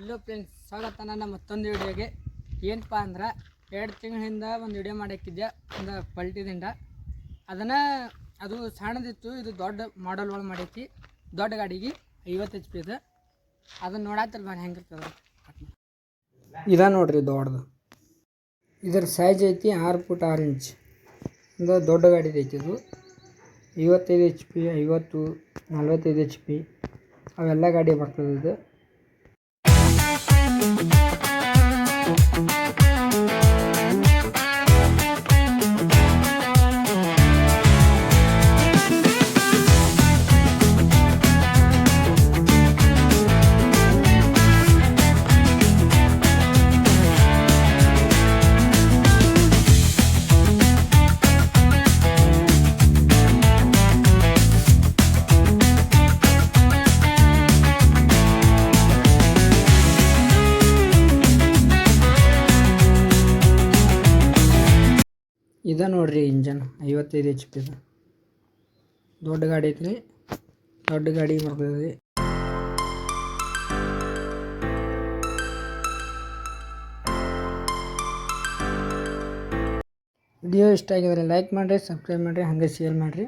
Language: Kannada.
ಹಲೋ ಫ್ರೆಂಡ್ಸ್ ಸ್ವಾಗತ ನನ್ನ ಮತ್ತೊಂದು ವಿಡಿಯೋಗೆ ಏನಪ್ಪ ಅಂದ್ರೆ, ಎರಡು ತಿಂಗಳಿಂದ ಒಂದು ವಿಡಿಯೋ ಮಾಡೋಕ್ಕಿದ್ದೆ, ಒಂದು ಪಲ್ಟಿದಿಂದ. ಅದನ್ನು, ಅದು ಸಣ್ಣದಿತ್ತು, ಇದು ದೊಡ್ಡ ಮಾಡಲ್ ಒಳಗೆ ಮಾಡೈತಿ. ದೊಡ್ಡ ಗಾಡಿಗೆ ಐವತ್ತು ಎಚ್ ಪಿ ಇದೆ. ಅದನ್ನು ನೋಡತ್ತಲ್ಲ ನಾನು ಹೆಂಗಿರ್ತದೆ ಇದ ನೋಡ್ರಿ ದೊಡ್ಡದು. ಇದರ ಸೈಜ್ ಐತಿ ಆರು ಫುಟ್ ಆರು ಇಂಚ್ ಒಂದು ದೊಡ್ಡ ಗಾಡಿ ಐತಿ ಇದು. ಐವತ್ತೈದು ಎಚ್ ಪಿ ಐವತ್ತು, ನಲ್ವತ್ತೈದು ಎಚ್ ಪಿ ಅವೆಲ್ಲ ಗಾಡಿ ಬರ್ತದೆ ಇದು. ಇದ ನೋಡ್ರಿ ಇಂಜನ್, ಐವತ್ತೈದು ಎಚ್ ಪಿ ದೊಡ್ಡ ಗಾಡಿ ಐತ್ರಿ. ದೊಡ್ಡ ಗಾಡಿ ಬರ್ತದೆ. ವಿಡಿಯೋ ಇಷ್ಟ ಆಗಿದ್ರೆ ಲೈಕ್ ಮಾಡಿರಿ ಸಬ್ಸ್ಕ್ರೈಬ್ ಮಾಡಿರಿ, ಹಂಗೆ ಶೇರ್ ಮಾಡಿರಿ.